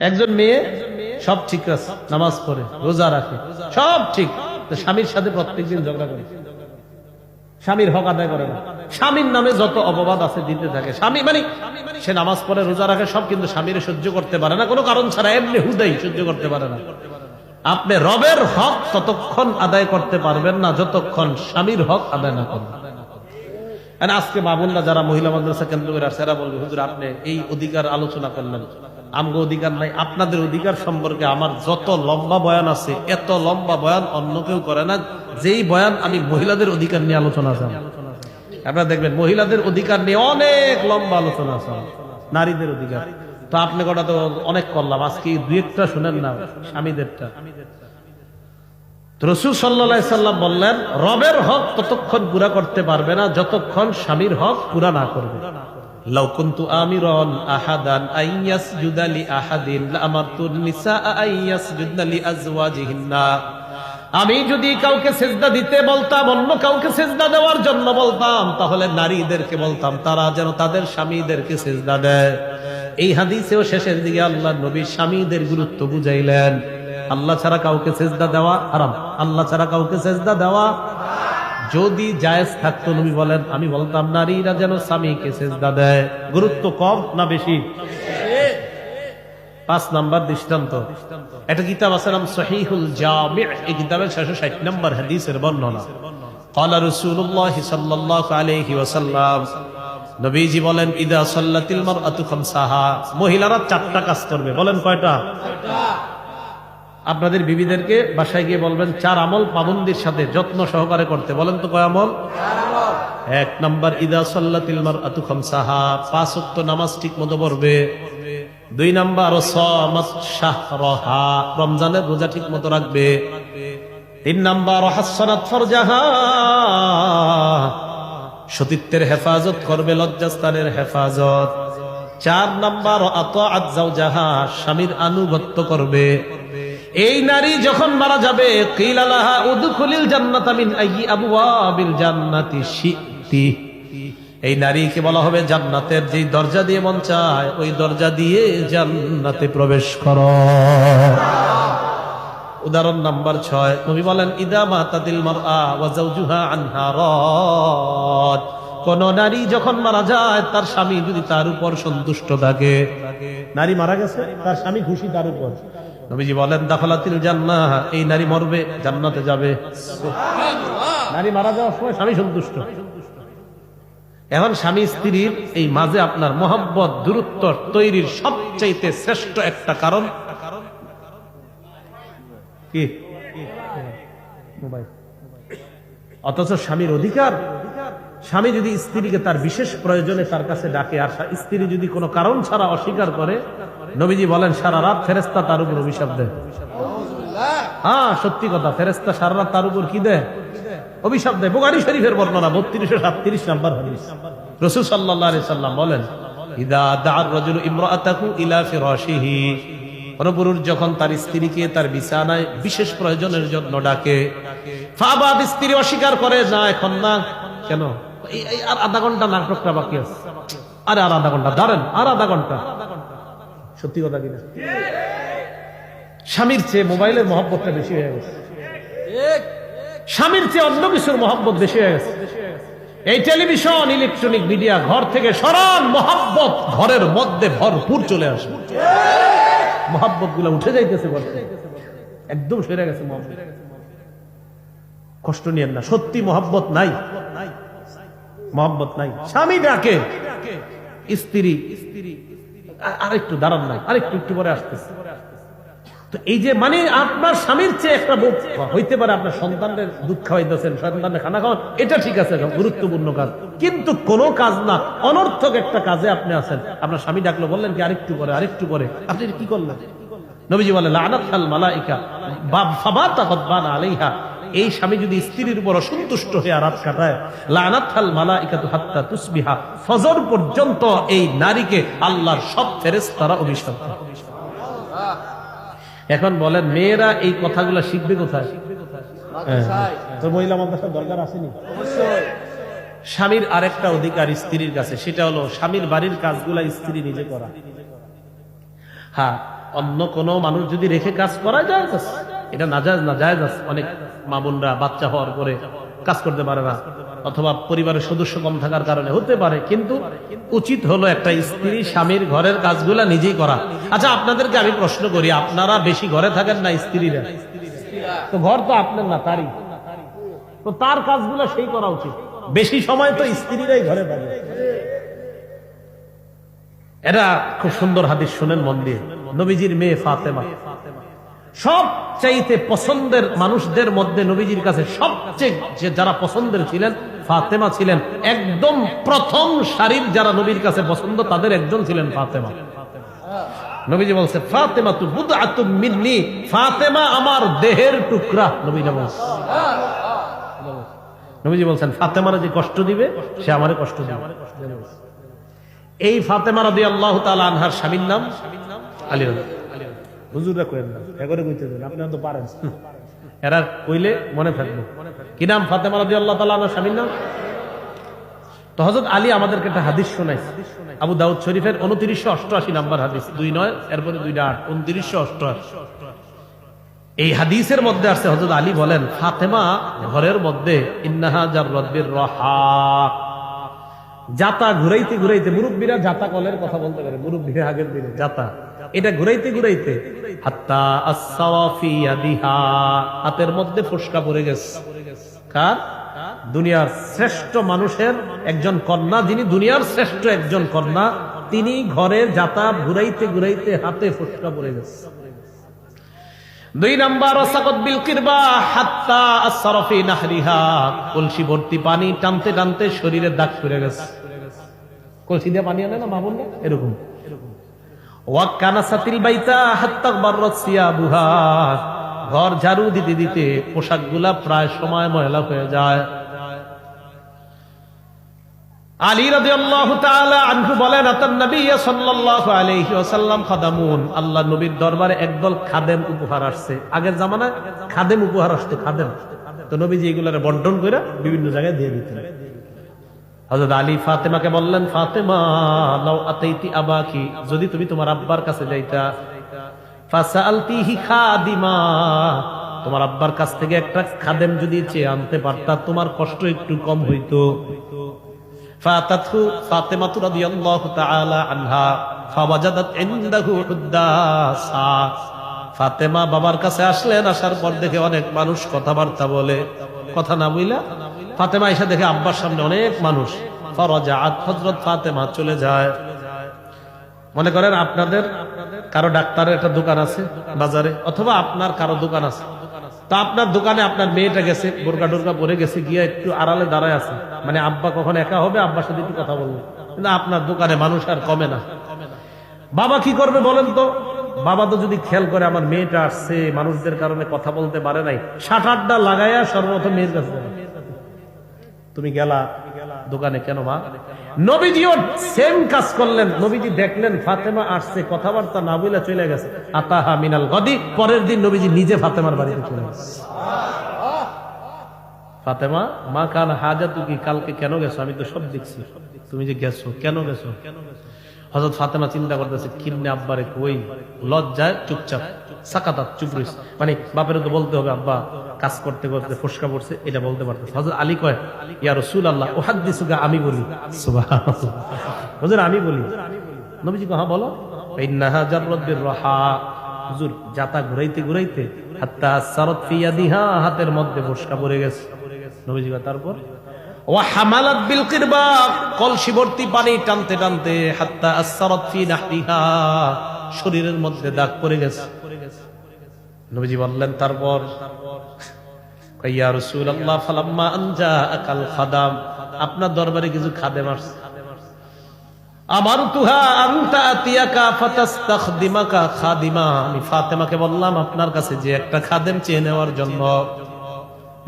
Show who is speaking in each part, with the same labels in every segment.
Speaker 1: একজন মেয়ে সব ঠিক আছে, নামাজ পড়ে, রোজা রাখে, সব ঠিক। স্বামীর সাথে প্রত্যেকদিন ঝগড়া করে। স্বামীর হক আদায় করে না। স্বামীর নামে যত অপবাদ আছে দিতে থাকে। স্বামী মানে সে নামাজ পড়ে, রোজা রাখে, সব কিন্তু স্বামীর সহ্য করতে পারে না। কোনো কারণ ছাড়া এমনি হুদাই সহ্য করতে পারে না। আপনি রবের হক ততক্ষণ আদায় করতে পারবেন না, যতক্ষণ স্বামীর হক আদায় না করবেন আজকে বাবুল্লা যারা মহিলা মাদ্রাসা কেন্দ্র করে আসছে, এরা বলবে, হুজুর, আপনি এই অধিকার আলোচনা করলেন। আমগো অধিকার নাই, আপনাদের অধিকার সম্পর্কে আমার যত লম্বা বয়ান আছে, এত লম্বা বয়ান অন্য কেউ করে না। যেই বয়ান আমি মহিলাদের অধিকার নিয়ে আলোচনা আমার। আপনারা দেখবেন, মহিলাদের অধিকার নিয়ে অনেক লম্বা আলোচনা আছে। নারীদের অধিকার। তো আপনি কটা তো অনেক করলাম, আজকে দুই একটা শুনেন না, স্বামীদেরটা। রসুল সাল্লা সাল্লাম বললেন, রবের হক ততক্ষণ পুরা করতে পারবে না, যতক্ষণ স্বামীর হক পুরা না করবে। লাউ কুনতু আমিরান আহাদান আইয়াসজুদা লি আহাদিন আজওয়াজিহিন্না। আমি যদি কাউকে সেজদা দিতে বলতাম, অন্য কাউকে সেজদা দেওয়ার জন্য বলতাম, তাহলে নারীদেরকে বলতাম, তারা যেন তাদের স্বামীদেরকে সেজদা দেয়। এই হাদিসেও শেষের দিকে আল্লাহ নবী স্বামীদের গুরুত্ব বুঝাইলেন। আল্লাহ ছাড়া কাউকে সেজদা দেওয়া হারাম। আল্লাহ ছাড়া কাউকে সেজদা দেওয়া যদি জায়েজ থাকতো, নবী বলেন, আমি বলতাম, নারীরা যেন স্বামীকে সেজদা দেয়। গুরুত্ব কম না বেশি? পাঁচ নাম্বার দৃষ্টান্ত। একটা কিতাব আছে, নাম সহিহুল জামি। এই কিতাবের ছশো ষাট নম্বর হাদিসের বর্ণনা। কলা রসুল্লাহ সাল্লাহ আলহি নবীজি বলেন, ইদা সাল্লাতিল খামসাহা মহিলারা চারটা কাজ করবে। বলেন কয়টা? আপনাদের বিবিদেরকে বাসায় গিয়ে বলবেন, চার আমল পাবন্দির সাথে যত্ন সহকারে করতে। বলেন তো কয় আমল? এক নাম্বার, ইদা সাল্লাতিল মারআতু খামসাহা। পাঁচ ওয়াক্ত নামাজ ঠিক মতো পড়বে। দুই নাম্বার রমজানের রোজা ঠিক মতো রাখবে। তিন নাম্বার সতীত্বের হেফাজত করবে, লজ্জাস্থানের হেফাজত। চার নাম্বার আত জাহা স্বামীর আনুগত্য করবে। এই নারী যখন মারা যাবে এই নারীকে বলা হবে জান্নাতের যেই দরজা দিয়ে মন চায়, ওই দরজা দিয়ে জান্নাতে প্রবেশ করো। উদাহরণ নাম্বার ছয়, নবী বলেন, ইদা মাতাদিল মারআ ওয়া যাওজুহা আনহা রাদ। কোন নারী যখন মারা যায়, তার স্বামী যদি তার উপর সন্তুষ্ট থাকে। নারী মারা গেছে, তার স্বামী খুশি তার উপর। নবীজি বলেন দাখলাতিল জান্নাহ এই নারী মরবে জান্নাতে যাবে। নারী মারা যাওয়ার সময় স্বামী সন্তুষ্ট। এখন স্বামী স্ত্রীর এই মাঝে আপনার মোহাম্মত দূরত্ব তৈরির সবচাইতে শ্রেষ্ঠ একটা কারণ। কি? অথচ স্বামীর অধিকার। স্বামী যদি স্ত্রীকে তার বিশেষ প্রয়োজনে তার কাছে ডাকে আর স্ত্রী যদি কোনো কারণ ছাড়া অস্বীকার করে নবীজি বলেন, সারা রাত ফেরেস্তা তার উপর অভিশাপ দেয়। হ্যাঁ সত্যি কথা ফেরেস্তা সারা রাত তার উপর কি দেয়? অভিশাপ দেয়। বোগারি শরীফের বর্ণনা, বত্রিশশো সাতত্রিশ নাম্বার রসুল সাল্লাহ সাল্লাম বলেন যখন তার স্ত্রীকে তার বিছানায় বিশেষ প্রয়োজনের জন্য ডাকে স্ত্রী অস্বীকার করে? না, এখন না। কেন? আর আধা ঘণ্টা নাটকটা বাকি আছে। আরে, আর আধা ঘণ্টা, দাঁড়ান, আর আধা ঘণ্টা। সত্যি কথা কিনা স্বামীর চেয়ে মোবাইলের মহব্বতটা বেশি হয়ে গেছে। স্বামীর চেয়ে অন্য কিছুর মহব্বত বেশি হয়ে গেছে। এই টেলিভিশন, ইলেকট্রনিক মিডিয়া, ঘর থেকে সরান মহাব্বত ঘরের মধ্যে ভরপুর চলে আসে। মহাব্বতগুলা উঠে যাইতেছে। একদম সেরে গেছে কষ্ট নিয়েন না, সত্যি মহাব্বত নাই। মহাব্বত নাই। স্বামী ডাকে, স্ত্রী আরেকটু দাঁড়ান নাই আরেকটু একটু পরে আসতেছে। তো এই যে মানে আপনার স্বামীর চেয়ে একটা বোধ হইতে পারে আপনার সন্তানদের দুধ খাওয়াইতেছেন সন্তানের খানা খাওয়ান, এটা ঠিক আছে গুরুত্বপূর্ণ কাজ। কিন্তু কোন কাজ না, অনর্থক একটা কাজে আপনি আছেন। আপনার স্বামী ডাকলো, বললেন কি, আরেকটু করে আরেকটু করে আপনি কি করলেন? নবীজি বলে, লানাত মালাইকা আলাইহা। এই স্বামী যদি স্ত্রীর উপর অসন্তুষ্ট হয়ে রাত কাটায় লানাত খাল মালাইকা হাত্তা তুসবিহা ফজর পর্যন্ত এই নারীকে আল্লাহর সব ফেরেশতারা অভিশাপ। এখন বলেন মেয়েরা এই কথাগুলো শিখবে কোথায়। তো মহিলা মাদ্রাসার দরকার আসেনি স্বামীর আরেকটা অধিকার স্ত্রীর কাছে সেটা হলো স্বামীর বাড়ির কাজগুলা স্ত্রী নিজে করা। হ্যাঁ অন্য কোনো মানুষ যদি রেখে কাজ করা যায় এটা না যায় না যায় অনেক। মা বোনরা, বাচ্চা হওয়ার পরে কাজ করতে পারে না, অথবা পরিবারের সদস্য কম থাকার কারণে হতে পারে, কিন্তু উচিত হলো একটা স্ত্রী স্বামীর ঘরের কাজগুলা নিজেই করা। আচ্ছা আপনাদেরকে আমি প্রশ্ন করি, আপনারা বেশি ঘরে থাকেন না স্ত্রীরা? তো ঘর তো আপনার না, তারই। তো তার কাজগুলো সেই করা উচিত। বেশি সময় তো স্ত্রীরাই ঘরে থাকে। এটা খুব সুন্দর হাদিস, শুনেন মন দিয়ে। নবীজির মেয়ে ফাতেমা। সব চাইতে পছন্দের মানুষদের মধ্যে নবীজির কাছে সবচেয়ে যে যারা পছন্দের ছিলেন, ফাতেমা ছিলেন। একদম প্রথম সারির যারা নবীর কাছে পছন্দ, তাদের একজন ছিলেন ফাতেমা। নবীজি বলছে, ফাতেমা তু বুধ মিন্নি, ফাতেমা আমার দেহের টুকরা। নবীজি নবীজি বলছেন, ফাতেমারা যে কষ্ট দিবে, সে আমারে কষ্ট দিবে। এই ফাতেমা রাদি আল্লাহ তাআলা আনহার স্বামীর নাম আলী রাজি হুজুররা কইেন না, এগরে কইতে দেন, আপনি তো পারেন। এরা কইলে মনে থাকবে। কি নাম? ফাতেমা রাদি আল্লাহ তাআলা আনহার স্বামীর নাম? তো হজরত আলী আমাদেরকে একটা হাদিস শোনাই আবু দাউদ শরীফের উনত্রিশশো অষ্টআশি নাম্বার হাদিস। দুই নয়, এরপরে দুইটা আট, উনত্রিশশো অষ্টআশি। এই হাদিসের মধ্যে আসছে হজরত আলী বলেন, ফাতেমা ঘরের মধ্যে, ইন্নাহা জার রব্বির রহা। জাতা ঘুরাইতে ঘুরাইতে, মুরব্বীরা জাতা কলের কথা বলতে পারে, মুরব্বীরা আগের দিনে জাতা এটা ঘুরাইতে ঘুরাইতে হাতের মধ্যে ফুসকা পড়ে গেছে। কার? দুনিয়ার শ্রেষ্ঠ মানুষের একজন কন্যা, যিনি দুনিয়ার শ্রেষ্ঠ একজন কন্যা, তিনি ঘরে যাতা ঘুরাইতে ঘুরাইতে হাতে ফুসকা পড়ে গেছে। দুই নাম্বার অসাকত বিল কিরবা হাত্তা আসরফি নাহরিহা। কলসি ভর্তি পানি টানতে টানতে শরীরে দাগ পড়ে গেছে। কলসি দিয়ে পানি আনে না মা বললে এরকম। ঘর ঝাড়ু দিতে দিতে পোশাকগুলা প্রায় সময় ময়লা হয়ে যায়। আল্লাহ নবীর দরবারে খাদেম উপহার আসছে। আগের জামানায় খাদেম উপহার বন্টন করে বিভিন্ন জায়গায় দিয়ে দিতেন। হজরত আলী ফাতেমাকে বললেন, ফাতেমা, লাউ আতাইতি আবাকি, যদি তুমি তোমার আব্বার কাছে যাইতা ফাসালতিহি খাদিমা, তোমার আব্বার কাছ থেকে একটা খাদেম যদি চেয়ে আনতে পারতা, তোমার কষ্ট একটু কম হইতো। ফাতাতহু ফাতেমাতু রাদিয়াল্লাহু তাআলা আনহা, ফাওয়াজাদাত ইনদাহু হুদ্দাসা ফাতেমা বাবার কাছে আসলেন, আসার পর দেখে অনেক মানুষ কথাবার্তা বলে। কথা না বইলা ফাতেমা এসে দেখে আব্বার সামনে অনেক মানুষ। ফাতেমা চলে যায়। মনে করেন আপনাদের কারও ডাক্তারের একটা দোকান আছে বাজারে, অথবা আপনার কারও দোকান আছে। তা আপনার দোকানে আপনার মেয়েটা গেছে, বোরকা টোরকা পরে গেছে, গিয়ে একটু আড়ালে দাঁড়ায় আছে। মানে আব্বা কখন একা হবে, আব্বার সাথে একটু কথা বলব। কিন্তু আপনার দোকানে মানুষ আর কমে না। বাবা কি করবে বলেন তো? বাবা তো যদি খেয়াল করে আমার মেয়েটা আসছে, মানুষদের কারণে কথা বলতে পারে নাই, ষাট আটটা লাগাইয়া সর্বপ্রথম মেয়ের কাছে তুমি গেলা? দোকানে কেন মা? নবীজিও সেম কাজ করলেন। নবীজি দেখলেন ফাতেমা আসছে, কথাবার্তা না বলে চলে গেছে। আতাহা মিনাল গদি, পরের দিন নবীজি নিজে ফাতেমার বাড়িতে চলে গেছে। ফাতেমা, মা কান হাজা তুই কালকে কেন গেছো? আমি তো সব দেখছি। তুমি যে গেছো কেন গেছো কেন গেছো? হজরত ফাতেমা চিন্তা করতেছে, কিন্নে আব্বারে কই লজ্জায় চুপচাপ, সাকাতাত চুপ রয়েছে মানে বাপের তো বলতে হবে, আব্বা, কাজ করতে করতে ফুসকা পড়ছে, এটা বলতে পারতেছে। হজরত আলী কয়, ইয়া রসুল আল্লাহ ও হাত দিসুগা আমি বলি। হজর, আমি বলি। নবীজি হ্যাঁ বলো। ইন্নাহা জাররাদ্দির রাহা। হুজুর ঘুরাইতে ঘুরাইতে, হাত্তা সারত ফিয়া দিহা হাতের মধ্যে ফুসকা পড়ে গেছে। নবীজি তারপর? হামালাত পানি টানতে টানতে শরীরের মধ্যে দাগ পড়ে গেছে। নবীজি বললেন, তারপর? খাদাম আপনার দরবারে কিছু ফাতাস্তাখদিমাকা খাদিমা। আমি ফাতেমাকে বললাম, আপনার কাছে যে একটা খাদেম চেয়ে নেওয়ার জন্য।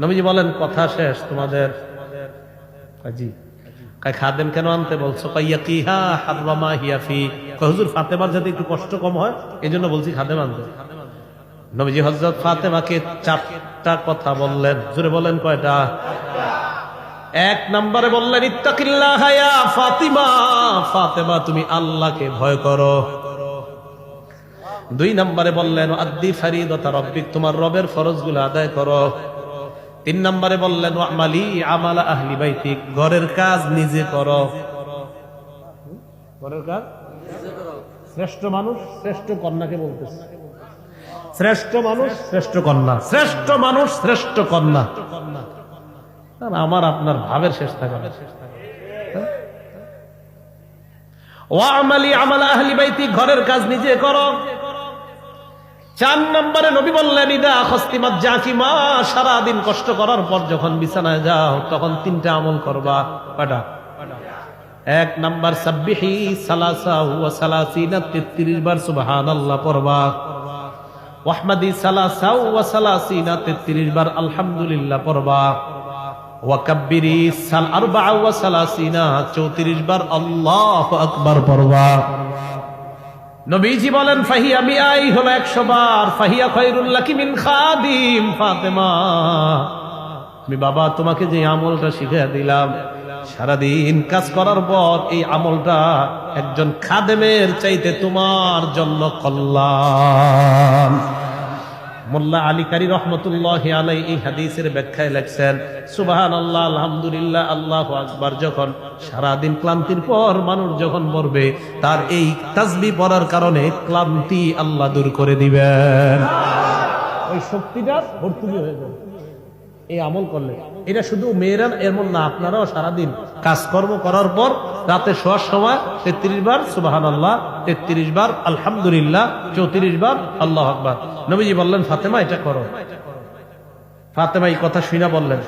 Speaker 1: নবীজি বলেন, কথা শেষ তোমাদের। খাদেম কেন আনতে বলছো? ফাতেমার যাতে একটু কষ্ট কম হয় এই জন্য বলছি খাদেম আনতে। নবীজি হজরত ফাতেমাকে চারটা কথা বললেন। বলেন কয়টা? এক নম্বরে বললেন ফাতেমা, তুমি আল্লাহকে ভয় করো। দুই নম্বরে বললেন, আদ্দি ফারিদতা রব্বিক, তোমার রবের ফরজগুলো আদায় করো। তিন নম্বরে বললেন আমালি আমালা আহলি ঘরের কাজ নিজে করো। ঘরের কাজ? শ্রেষ্ঠ মানুষ, শ্রেষ্ঠ কন্যাকে বলতেছে। শ্রেষ্ঠ মানুষ, শ্রেষ্ঠ কন্যা। শ্রেষ্ঠ মানুষ, শ্রেষ্ঠ কন্যা। আমার আপনার ভাবের শেষ থাকে ও আমালি আমালা আহলি বাইতি, ঘরের কাজ নিজে করো। চার নম্বরে নবী বললেন, ইদা খস্তিমাত জাকিমা সারাদিন কষ্ট করার পর যখন বিছানায় যাও, তখন তিনটা আমল করবা। কটা এক নাম্বার, সাব্বিহি সালাসা হুয়া সালাসিনা 33 বার সুবহানাল্লাহ পড়বা। ওয়াহমাদি সালাসা ওয়া সালাসিনা 33 বার আলহামদুলিল্লাহ পড়বা। ওয়াকাব্বিরি সাল আরবা ওয়া সালাসিনা 34 বার আল্লাহু আকবার পড়বা। নবীজি বলেন, ফাহিয়া মিয়াই হলো 100 বার। ফাহিয়া খায়রুল কিমিন মিন খাদিম ফাতেমা। আমি, বাবা, তোমাকে যে আমলটা শিখে দিলাম, সারাদিন কাজ করার পর এই আমলটা একজন খাদেমের চাইতে তোমার জন্য কল্যাণ। মোল্লা আলী কারি রহমতুল্লাহ আলাই এই হাদিসের ব্যাখ্যায় লেখছেন সুবাহান আল্লাহ আলহামদুলিল্লাহ, আল্লাহ আকবার, যখন সারাদিন ক্লান্তির পর মানুষ যখন মরবে, তার এই তাজবি পড়ার কারণে ক্লান্তি আল্লাহ দূর করে দিবেন। ওই শক্তিটা ভর্তুকি হয়ে যাবে। এই আমল করলে। এটা শুধু মেয়েরা এমন না, আপনারাও সারাদিন কাজকর্ম করার পর রাতে শোয়ার সময় তেত্রিশ বার সুবাহান আল্লাহ তেত্রিশ বার, আলহামদুলিল্লাহ, চৌত্রিশ বার, আল্লাহ আকবার। নবীজি বললেন, ফাতেমা, এটা করো। ফাতেমা এই কথা শুনা বললেন।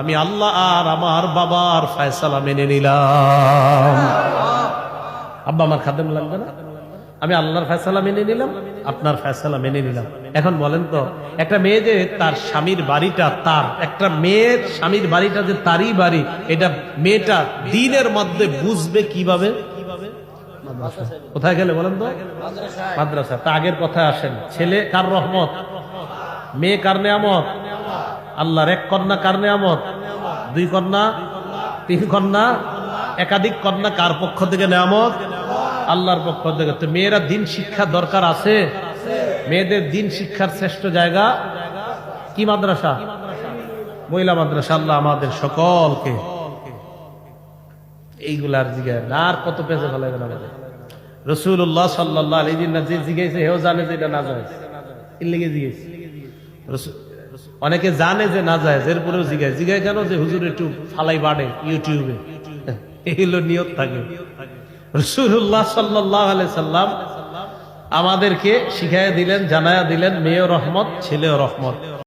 Speaker 1: আমি আল্লাহ আর আমার বাবার ফয়সালা মেনে নিলাম। আব্বা, আমার খাদেম লাগবে না? আমি আল্লাহর ফয়সালা মেনে নিলাম, আপনার ফয়সালা মেনে নিলাম। এখন বলেন তো, একটা মেয়ে যে তার স্বামীর বাড়িটা তার, একটা মেয়ের স্বামীর বাড়িটা যে তারই বাড়ি, এটা মেয়েটা দিনের মধ্যে বুঝবে কীভাবে? কোথায় গেলে বলেন তো? মাদ্রাসা তা আগের কথায় আসেন, ছেলে কার রহমত? মেয়ে কার নেয়ামত? আল্লাহর এক কন্যা কার নেয়ামত? দুই কন্যা, তিন কন্যা, একাধিক কন্যা কার পক্ষ থেকে নেয়ামত? আল্লাহর পক্ষ থেকে। তো মেয়েরা দিন শিক্ষা দরকার আছে? মেয়েদের দিন শিক্ষার শ্রেষ্ঠ জায়গা কি মাদ্রাসা? মহিলা মাদ্রাসা, আল্লাহ আমাদের সকলকে এইগুলার না, আর কত পেজে ফেলে গেল আমাদের রসুল্লাহ সাল্লাহ আলী যে জিগাইছে, হেও জানে যে এটা না যায়। এর অনেকে জানে যে না যায়, এরপরেও জিগায়। জিগায় কেন? যে হুজুর একটু ফালাই বাড়ে ইউটিউবে। এই হলো নিয়ত থাকে। রসুল্লাহ সাল্লাহ সাল্লাম আমাদেরকে শিখাইয়া দিলেন জানায়া দিলেন মেয়ে রহমত ছেলে রহমত।